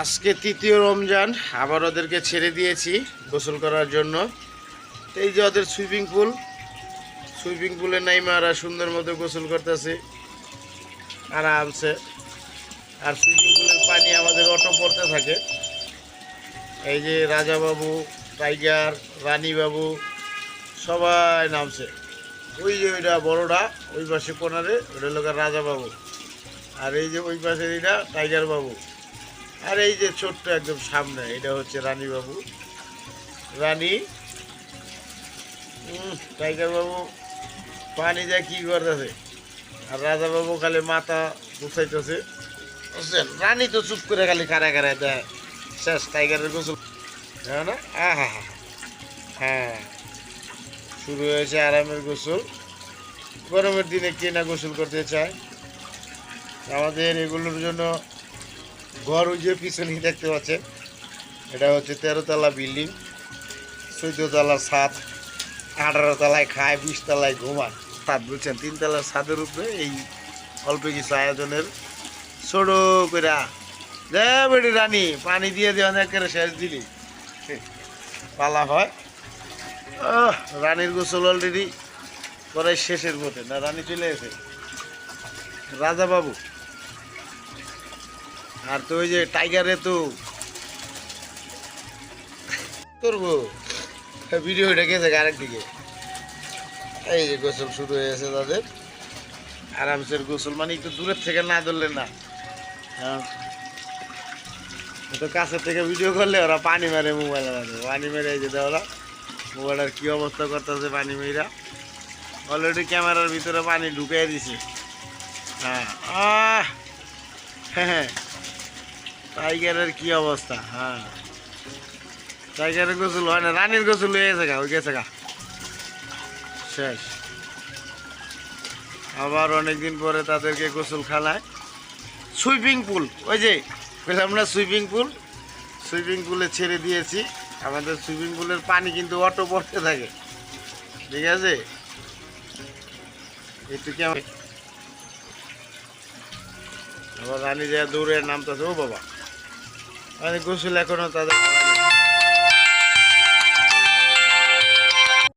আজকে তৃতীয় রমজান, আবার ওদেরকে ছেড়ে দিয়েছি গোসল করার জন্য। এই যে ওদের সুইমিং পুল, সুইমিং পুলে নাইমারা সুন্দর মতো গোসল করতেছে, আরামসে। আর সুইমিং পুলের পানি আমাদের অটো পড়তে থাকে। এই যে রাজাবাবু, টাইগার, রানীবাবু, সবাই নামছে। ওই যে ওইটা বড়টা, ওই পাশে কোনারে ওটা লোকের রাজাবাবু। আর এই যে ওই পাশের এটা টাইগার বাবু আর এই যে ছোট্ট একদম সামনে, এটা হচ্ছে রানী বাবু রানী টাইগার বাবু, পানি যা কি করতেছে? আর রাজা বাবু খালি মাথা গুছাইতেছে। বুঝছেন? রানী তো চুপ করে খালি কারা কারা দেয়। শেষ, টাইগারের গোসল। হ্যাঁ না? আহা হ্যাঁ। শুরু হয়েছে আরামের গোসল। গরমের দিনে কে না গোসল করতে চায়? আমাদের এগুলোর জন্য ঘর ওই যে পিছনেই দেখতে পাচ্ছেন। এটা হচ্ছে তেরোতলা বিল্ডিং চোদ্দ তলার ছাদ আঠারো তলায় খায় বিশ তলায় ঘুমায়। ছাদ বুঝছেন তিন তলার ছাদের উপরে এই অল্প কিছু আয়োজনের ছোট করে। বেটি রানী, পানি দিয়ে দিয়ে অনেক করে শেষ দিলি। পালা হয়। রানীর গোসল অলরেডি পরে শেষের মধ্যে না, রানী চলে এসে। রাজা বাবু আর তো ওই যে টাইগারে তো। করব? ভিডিওটা গেছে আরেক দিকে। এই যে গোসল শুরু হয়েছে তাদের। আরামসের গোসল মানে একটু দূরের থেকে না ধরলে না। হ্যাঁ। তো কাছের থেকে ভিডিও করলে ওরা পানি মারে মোবাইলে মারে। পানি মেরে এই যে ওরা। মোবাইলের কী অবস্থা করতেছে পানি মেয়েরা। অলরেডি ক্যামেরার ভিতরে পানি ঢুকিয়ে দিছে। হ্যাঁ। আহ! হ্যাঁ। টাইগারের কি অবস্থা? হ্যাঁ। টাইগারের গোসল হয় না, রানীর গোসল হয়ে গেছে গা ওই গেছে গা। শেষ। আবার অনেকদিন পরে তাদেরকে গোসল খানায় সুইমিং পুল, ওই যে বললাম না সুইমিং পুল? সুইমিং পুলে ছেড়ে দিয়েছি। আমাদের সুইমিং পুলের পানি কিন্তু অটো পড়তে থাকে। ঠিক আছে? একটু কেমন আবার রানী যা দৌড়ে নামতেছে, ও বাবা। মানে গোসল এখনও তাদের।